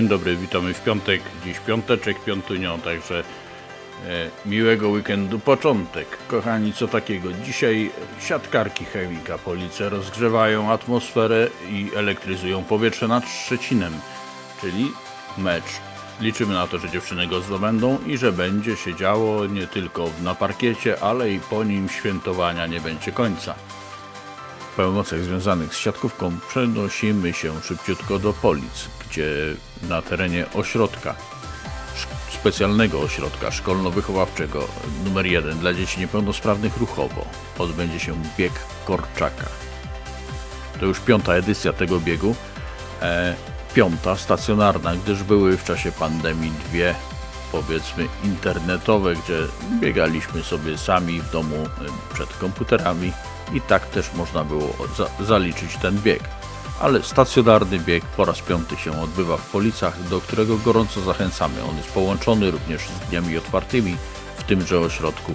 dzień dobry, witamy w piątek. Dziś piąteczek, piątunio, także e, miłego weekendu początek. Kochani, co takiego? Dzisiaj siatkarki chemika Police rozgrzewają atmosferę i elektryzują powietrze nad Szczecinem, czyli mecz. Liczymy na to, że dziewczyny go zdobędą i że będzie się działo nie tylko na parkiecie, ale i po nim świętowania nie będzie końca pełnocach związanych z siatkówką przenosimy się szybciutko do Polic, gdzie na terenie ośrodka, specjalnego ośrodka szkolno-wychowawczego numer 1 dla dzieci niepełnosprawnych ruchowo odbędzie się bieg Korczaka. To już piąta edycja tego biegu, e, piąta stacjonarna, gdyż były w czasie pandemii dwie powiedzmy internetowe, gdzie biegaliśmy sobie sami w domu e, przed komputerami i tak też można było za, zaliczyć ten bieg. Ale stacjonarny bieg po raz piąty się odbywa w Policach, do którego gorąco zachęcamy. On jest połączony również z dniami otwartymi w tymże ośrodku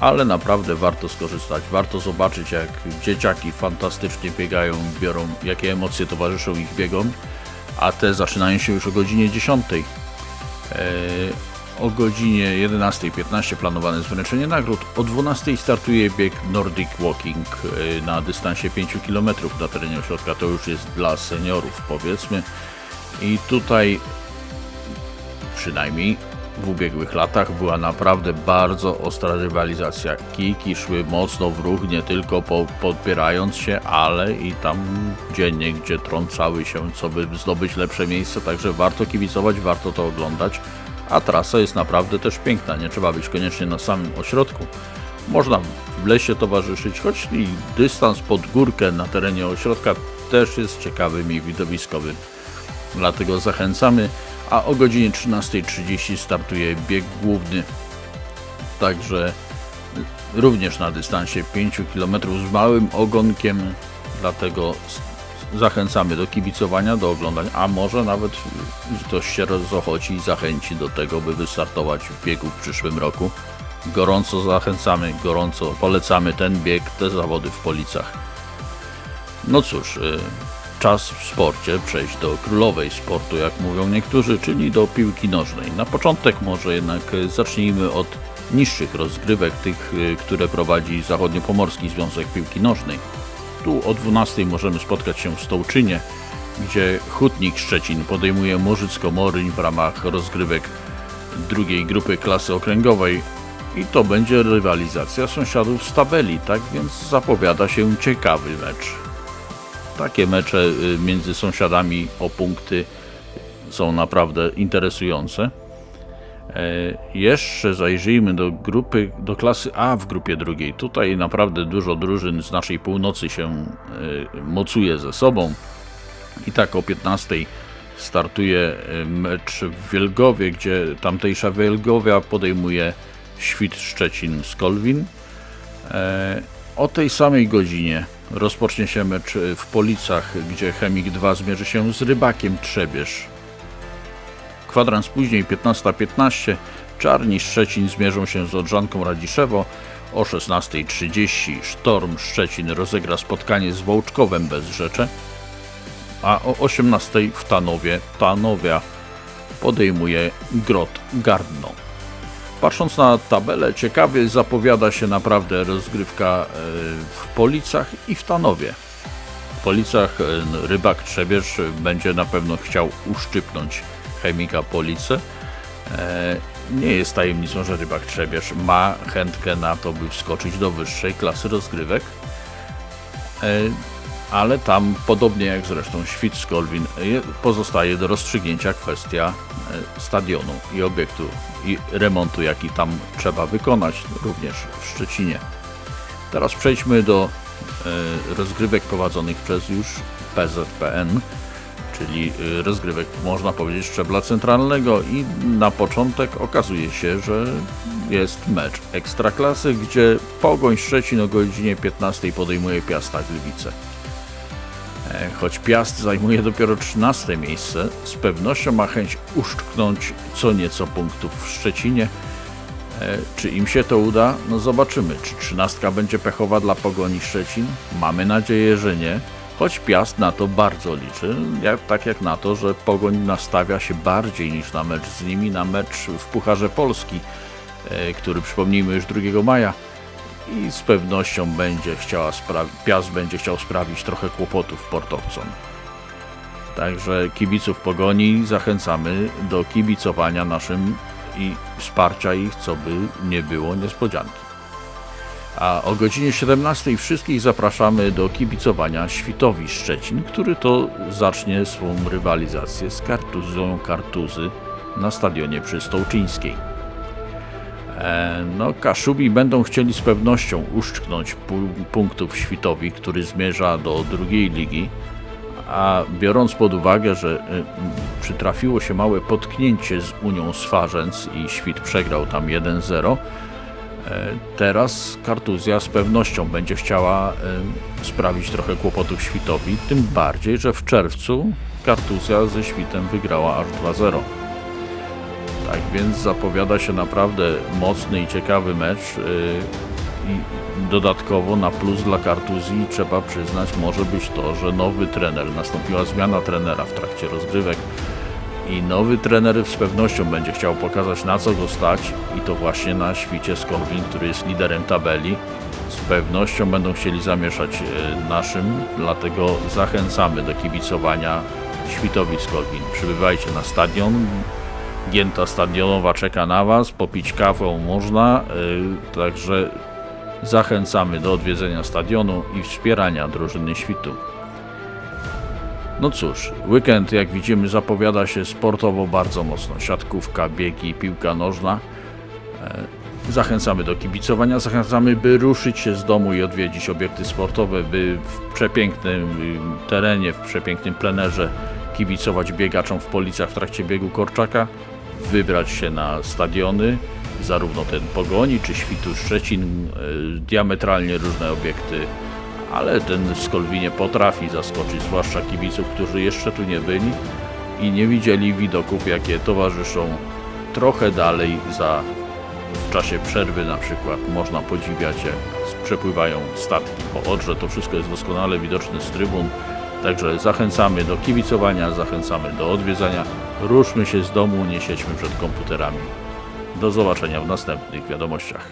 ale naprawdę warto skorzystać, warto zobaczyć jak dzieciaki fantastycznie biegają, biorą, jakie emocje towarzyszą ich biegom, a te zaczynają się już o godzinie 10. Eee, o godzinie 11.15 planowane jest wręczenie nagród, o 12.00 startuje bieg Nordic Walking eee, na dystansie 5 km na terenie ośrodka, to już jest dla seniorów powiedzmy i tutaj przynajmniej w ubiegłych latach była naprawdę bardzo ostra rywalizacja. Kijki szły mocno w ruch, nie tylko po, podpierając się, ale i tam dziennie, gdzie trącały się, co by zdobyć lepsze miejsce, także warto kibicować, warto to oglądać. A trasa jest naprawdę też piękna, nie trzeba być koniecznie na samym ośrodku. Można w lesie towarzyszyć, choć i dystans pod górkę na terenie ośrodka też jest ciekawym i widowiskowym. Dlatego zachęcamy, a o godzinie 13.30 startuje bieg główny. Także również na dystansie 5 km z małym ogonkiem, dlatego zachęcamy do kibicowania, do oglądania, a może nawet ktoś się rozochoci i zachęci do tego, by wystartować w biegu w przyszłym roku. Gorąco zachęcamy, gorąco polecamy ten bieg, te zawody w Policach. No cóż, y, czas w sporcie przejść do królowej sportu, jak mówią niektórzy, czyli do piłki nożnej. Na początek może jednak zacznijmy od niższych rozgrywek, tych, y, które prowadzi Zachodniopomorski Związek Piłki Nożnej. Tu o 12 możemy spotkać się w Stołczynie, gdzie Hutnik Szczecin podejmuje Morzycko-Moryń w ramach rozgrywek drugiej grupy klasy okręgowej i to będzie rywalizacja sąsiadów z tabeli, tak więc zapowiada się ciekawy mecz. Takie mecze y, między sąsiadami o punkty są naprawdę interesujące. E, Jeszcze zajrzyjmy do grupy, do klasy A w grupie drugiej. Tutaj naprawdę dużo drużyn z naszej północy się e, mocuje ze sobą. I tak o 15 startuje e, mecz w Wielgowie, gdzie tamtejsza Wielgowia podejmuje Świt Szczecin z Kolwin. O tej samej godzinie rozpocznie się mecz w Policach, gdzie Chemik 2 zmierzy się z Rybakiem Trzebież. Kwadrans później, 15.15, Czarni Szczecin zmierzą się z Odrzanką Radziszewo. O 16.30 Sztorm Szczecin rozegra spotkanie z Wołczkowem bez Rzecze. A o 18.00 w Tanowie Tanowia podejmuje Grot Gardno. Patrząc na tabelę, ciekawie zapowiada się naprawdę rozgrywka e, w Policach i w Tanowie. W Policach e, rybak Trzebierz będzie na pewno chciał uszczypnąć chemika Police. E, Nie jest tajemnicą, że rybak Trzebierz ma chętkę na to, by wskoczyć do wyższej klasy rozgrywek. E, Ale tam, podobnie jak zresztą Świt Kolwin, je- pozostaje do rozstrzygnięcia kwestia e, stadionu i obiektu i remontu, jaki tam trzeba wykonać, również w Szczecinie. Teraz przejdźmy do e, rozgrywek prowadzonych przez już PZPN, czyli e, rozgrywek, można powiedzieć, szczebla centralnego i na początek okazuje się, że jest mecz Ekstraklasy, gdzie Pogoń Szczecin o godzinie 15 podejmuje Piasta Gliwice. E, Choć Piast zajmuje dopiero 13 miejsce, z pewnością ma chęć uszczknąć co nieco punktów w Szczecinie. E, Czy im się to uda? No zobaczymy. Czy 13 będzie pechowa dla Pogoni Szczecin? Mamy nadzieję, że nie. Choć Piast na to bardzo liczy, jak, tak jak na to, że Pogoń nastawia się bardziej niż na mecz z nimi, na mecz w Pucharze Polski, e, który przypomnijmy już 2 maja i z pewnością będzie chciała Piast będzie chciał sprawić trochę kłopotów portowcom. Także kibiców Pogoni zachęcamy do kibicowania naszym i wsparcia ich, co by nie było niespodzianki. A o godzinie 17 wszystkich zapraszamy do kibicowania Świtowi Szczecin, który to zacznie swą rywalizację z Kartuzą Kartuzy na stadionie przy Stołczyńskiej. E, No, Kaszubi będą chcieli z pewnością uszczknąć pu- punktów Świtowi, który zmierza do drugiej ligi, a biorąc pod uwagę, że y, przytrafiło się małe potknięcie z Unią Swarzędz i Świt przegrał tam 1-0, e, teraz Kartuzja z pewnością będzie chciała y, sprawić trochę kłopotów Świtowi, tym bardziej, że w czerwcu Kartuzja ze Świtem wygrała aż 2-0. Tak więc zapowiada się naprawdę mocny i ciekawy mecz. yy, I dodatkowo na plus dla Kartuzji trzeba przyznać może być to, że nowy trener, nastąpiła zmiana trenera w trakcie rozgrywek i nowy trener z pewnością będzie chciał pokazać na co go stać i to właśnie na świcie Skorwin, który jest liderem tabeli. Z pewnością będą chcieli zamieszać e, naszym, dlatego zachęcamy do kibicowania Świtowi Skorwin. Przybywajcie na stadion, Gięta stadionowa czeka na Was, popić kawę można, yy, także zachęcamy do odwiedzenia stadionu i wspierania drużyny świtu. No cóż, weekend jak widzimy zapowiada się sportowo bardzo mocno. Siatkówka, biegi, piłka nożna. E, Zachęcamy do kibicowania, zachęcamy, by ruszyć się z domu i odwiedzić obiekty sportowe, by w przepięknym y, terenie, w przepięknym plenerze kibicować biegaczom w Policach w trakcie biegu Korczaka, wybrać się na stadiony, zarówno ten Pogoni czy Świtu Szczecin, y, diametralnie różne obiekty, ale ten w Skolwinie potrafi zaskoczyć, zwłaszcza kibiców, którzy jeszcze tu nie byli i nie widzieli widoków, jakie towarzyszą trochę dalej za w czasie przerwy na przykład można podziwiać jak przepływają statki po Odrze. To wszystko jest doskonale widoczne z trybun. Także zachęcamy do kibicowania, zachęcamy do odwiedzania. Ruszmy się z domu, nie siedźmy przed komputerami. Do zobaczenia w następnych wiadomościach.